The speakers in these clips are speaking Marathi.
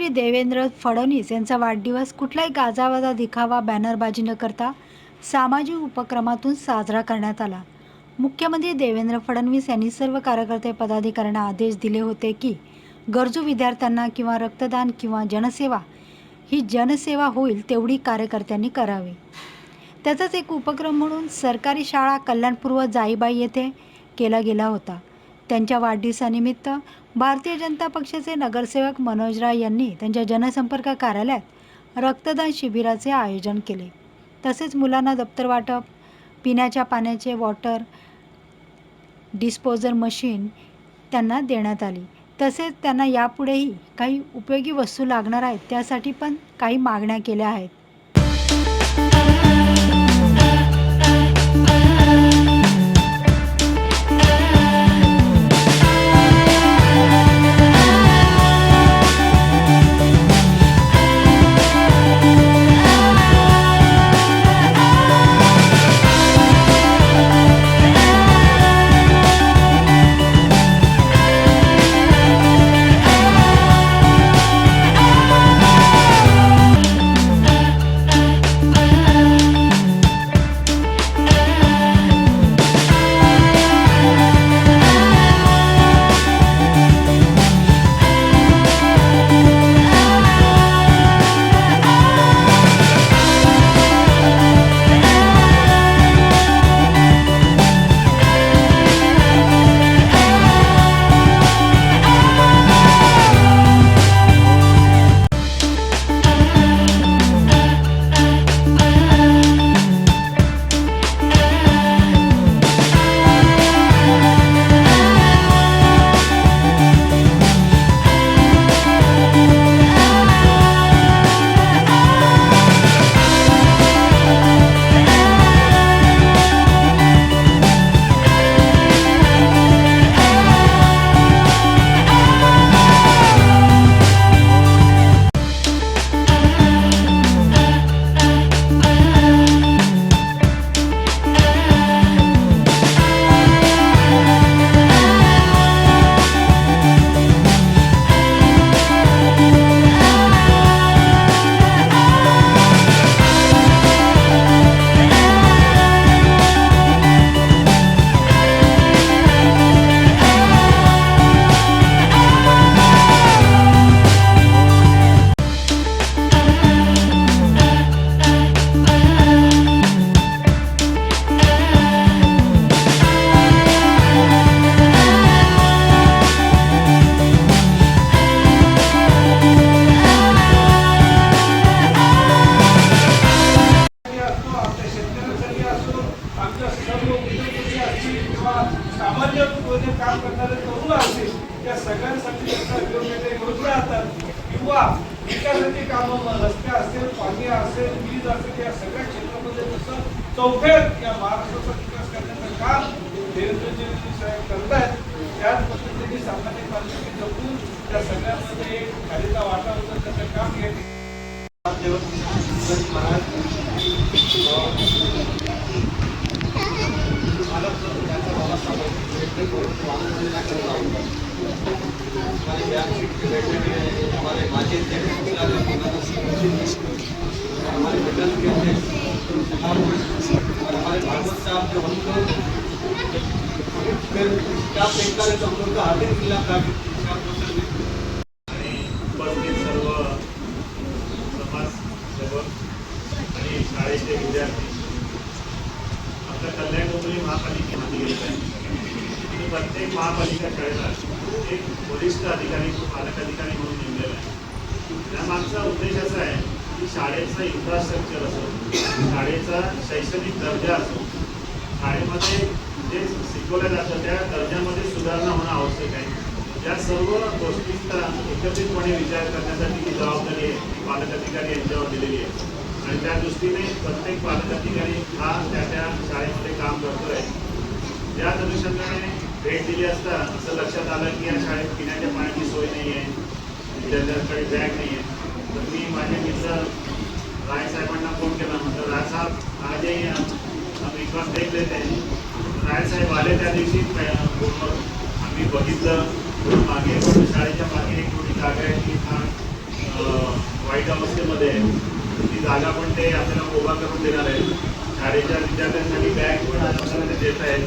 मुख्यमंत्री देवेंद्र फडणवीस यांचा वाढदिवस कुठलाही गाजावाजा दिखावा बॅनरबाजी न करता सामाजिक उपक्रमातून साजरा करण्यात आला. मुख्यमंत्री देवेंद्र फडणवीस यांनी सर्व कार्यकर्ते पदाधिकाऱ्यांना आदेश दिले होते की गरजू विद्यार्थ्यांना किंवा रक्तदान किंवा जनसेवा ही जनसेवा होईल तेवढी कार्यकर्त्यांनी करावी. त्याचाच एक उपक्रम म्हणून सरकारी शाळा कल्याणपूर्व जाईबाई येथे केला गेला होता. त्यांच्या वाढदिवसानिमित्त भारतीय जनता पक्षाचे नगरसेवक मनोज राय यांनी त्यांच्या जनसंपर्क कार्यालयात रक्तदान शिबिराचे आयोजन केले. तसेच मुलांना दप्तर वाटप पिण्याच्या पाण्याचे वॉटर डिस्पोजल मशीन त्यांना देण्यात आली. तसेच त्यांना यापुढेही काही उपयोगी वस्तू लागणार आहेत त्यासाठी पण काही मागण्या केल्या आहेत. असेल असेल या सगळ्या क्षेत्रामध्ये जसं चौफेर या महाराष्ट्राचा विकास करण्याचं काम देवेंद्रजी साहेब करतायत त्याच पद्धतीने सामाजिक बांधिलकी जपून त्या सगळ्यांमध्ये एक खालीचा वाटा होतं त्याचं काम हे महाराज फिर क्या आणि उपस्थित सर्व समाजसेवक आणि शाळेचे विद्यार्थी आपल्या कल्याण महापालिकेमध्ये येत आहे प्रत्येक महापालिका शाळेला एक वरिष्ठ अधिकारी पालक अधिकारी म्हणून नेमलेला आहे. त्यामागचा उद्देश असा आहे की शाळेचं इन्फ्रास्ट्रक्चर असो शाळेचा शैक्षणिक दर्जा असो शाळेमध्ये जे शिकवलं जातं त्या दर्जामध्ये सुधारणा होणं आवश्यक आहे. या सर्व गोष्टींचा एकत्रितपणे विचार करण्यासाठी ही जबाबदारी आहे पालक अधिकारी यांच्यावर दिलेली आहे. आणि त्या दृष्टीने प्रत्येक पालक अधिकारी हा त्या त्या शाळेमध्ये काम करतोय. त्या अनुषंगाने भेट दिली असता असं लक्षात आलं की या शाळेत पिण्याच्या पाण्याची सोय नाही आहे विद्यार्थ्यांकडे बॅग नाही आहे तर मी माझे मित्र राय साहेबांना फोन केला म्हटलं राय साहेब आजही हम विश्वास देख लेते हैं राय साहेब आले त्या दिवशी प- पूर्ण आम्ही बघितलं मागे पण शाळेच्या मागे एक मोठी जागा आहे की हा अं, वाईट अवस्थेमध्ये आहे ती जागा पण ते आपल्याला उभा करून देणार आहेत. शाळेच्या विद्यार्थ्यांसाठी बॅग पण आपल्याला देत आहेत.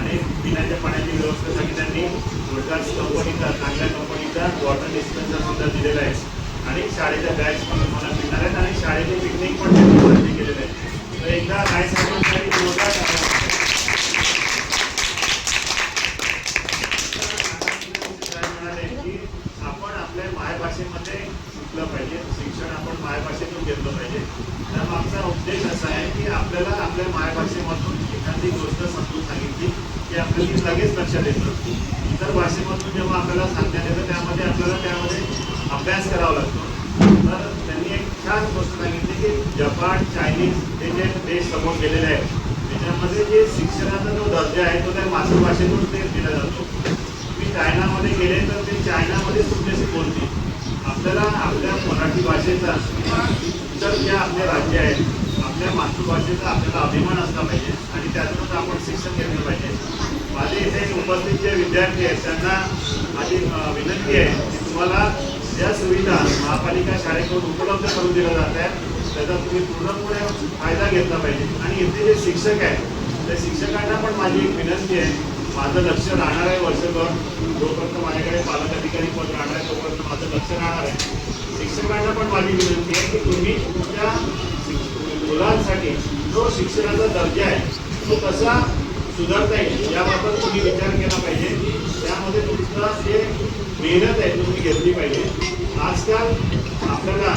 आणि पिण्याच्या पाण्याची व्यवस्थेसाठी त्यांनी वोल्टास कंपनीचा चांगल्या कंपनीचा वॉटर डिस्पेन्सर सुद्धा दिलेला आहे. आणि शाळेच्या बॅग्स पण तुम्हाला मिळणार आहेत. आणि शाळेचे पिकनिक पण त्यांनी केलेले आहेत. तर एकदा काय सांगून जोरदार टाळ्या. काय म्हणाले की आपण आपल्या मायभाषेमध्ये शिकलं पाहिजे शिक्षण आपण मायभाषेतून घेतलं पाहिजे तर आमचा उद्देश असा आहे की आपल्याला आपल्या मायभाषेमधून एखादी गोष्ट समजून ते आपल्याला लगेच लक्षात येतं. इतर भाषेमधून जेव्हा आपल्याला सांगण्यात येतं त्यामध्ये आपल्याला त्यामध्ये अभ्यास करावा लागतो. तर त्यांनी एक छान गोष्ट सांगितली की जपान चायनीज हे जे देश समोर गेलेले आहेत त्याच्यामध्ये जे शिक्षणाचा जो दर्जा आहे तो त्या मातृभाषेतून ते दिला जातो. मी चायनामध्ये गेले तर ते चायनामध्ये तुमच्याशी बोलते आपल्याला आपल्या मराठी भाषेचा किंवा इतर ज्या आपले राज्य आहेत आपल्या मातृभाषेचा आपल्याला अभिमान असला पाहिजे आणि त्यातूनच आपण शिक्षण घेतलं पाहिजे. माझे इथे उपस्थित जे विद्यार्थी आहेत त्यांना माझी विनंती आहे की तुम्हाला ज्या सुविधा महापालिका शाळेकडून उपलब्ध करून दिल्या जात आहेत त्याचा तुम्ही पूर्णपणे फायदा घेतला पाहिजे. आणि इथे जे शिक्षक आहेत त्या शिक्षकांना पण माझी एक विनंती आहे. माझं लक्ष राहणार आहे वर्षभर. जोपर्यंत माझ्याकडे पालक अधिकारी पद राहणार आहे तोपर्यंत माझं लक्ष राहणार आहे. शिक्षकांना पण माझी विनंती आहे की तुम्ही तुमच्या मुलांसाठी जो शिक्षणाचा दर्जा आहे तो कसा सुधारता येईल. याबाबत तुम्ही विचार केला पाहिजे. त्यामध्ये तुमचा जे मेहनत आहे तुम्ही घेतली पाहिजे. आजकाल आपल्याला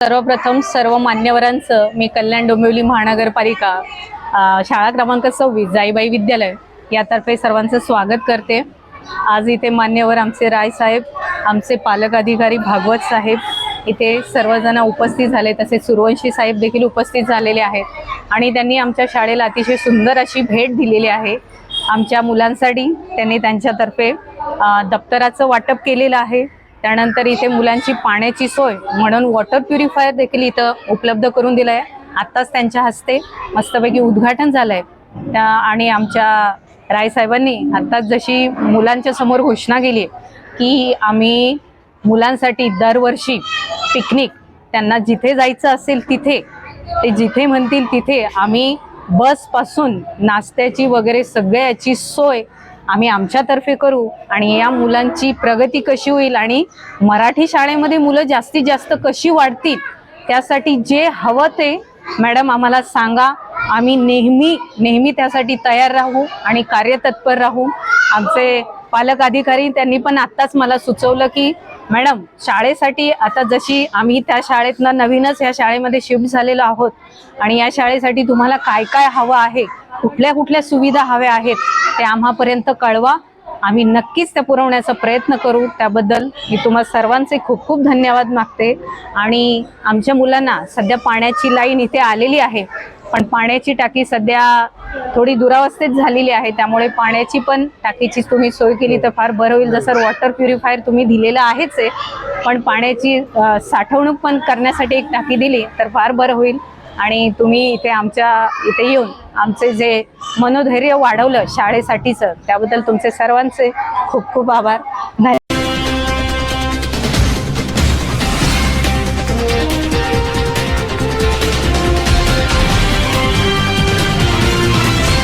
सर्वप्रथम सर्व मान्यवरांचं मी कल्याण डोंबिवली महानगरपालिका शाळा क्रमांक सव्वीस जाईबाई विद्यालय यातर्फे सर्वांचं स्वागत करते. आज इथे मान्यवर आमचे राय साहेब आमचे पालक अधिकारी भागवत साहेब इथे सर्वजण उपस्थित झाले तसेच सुरवंशी साहेब देखील उपस्थित झालेले आहेत. आणि त्यांनी आमच्या शाळेला अतिशय सुंदर अशी भेट दिलेली आहे. आमच्या मुलांसाठी त्यांनी त्यांच्यातर्फे दप्तराचं वाटप केलेलं आहे. त्यानंतर इथे मुलांची पाण्याची सोय म्हणून वॉटर प्युरिफायर देखील इथं उपलब्ध करून दिलं आहे आत्ताच त्यांच्या हस्ते मस्तपैकी उद्घाटन झालं आहे त्या आणि आमच्या रायसाहेबांनी आत्ताच जशी मुलांच्या समोर घोषणा केली आहे की आम्ही मुलांसाठी दरवर्षी पिकनिक त्यांना जिथे जायचं असेल तिथे ते जिथे म्हणतील तिथे आम्ही बसपासून नाश्त्याची वगैरे सगळ्याची सोय आम्ही आमच्यातर्फे करू आणि या मुलांची प्रगती कशी होईल आणि मराठी शाळेमध्ये मुलं जास्तीत जास्त कशी वाढतील त्यासाठी जे हवं ते मॅडम आम्हाला सांगा आम्ही नेहमी नेहमी त्यासाठी तयार राहू आणि कार्यतत्पर राहू. आमचे पालक अधिकारी त्यांनी पण आत्ताच मला सुचवलं की मॅडम शाळेसाठी आता जशी आम्ही त्या शाळेतनं नवीनच या शाळेमध्ये शिफ्ट झालेलो आहोत आणि या शाळेसाठी तुम्हाला काय काय हवं आहे कुठल्या कुठल्या सुविधा हव्या आहेत ते आम्हापर्यंत कळवा. आम्ही नक्कीच त्या पुरवण्याचा प्रयत्न करू. त्याबद्दल मी तुम्हा सर्वांचे खूप खूप धन्यवाद मागते. आणि आमच्या मुलांना सध्या पाण्याची लाईन इथे आलेली आहे. पण पाण्याची टाकी सध्या थोडी दुरावस्थेत झालेली आहे. त्यामुळे पाण्याची पण टाकीची तुम्ही सोय केली तर फार बरं होईल. जसं वॉटर प्युरिफायर तुम्ही दिलेलं आहेच आहे. पण पाण्याची साठवणूक पण करण्यासाठी एक टाकी दिली तर फार बरं होईल. आणि तुम्ही इथे आमच्या इथे येऊन आमचे जे मनोधैर्य वाढवलं शाळेसाठीचं त्याबद्दल तुमचे सर्वांचे खूप खूप आभार. धन्यवाद.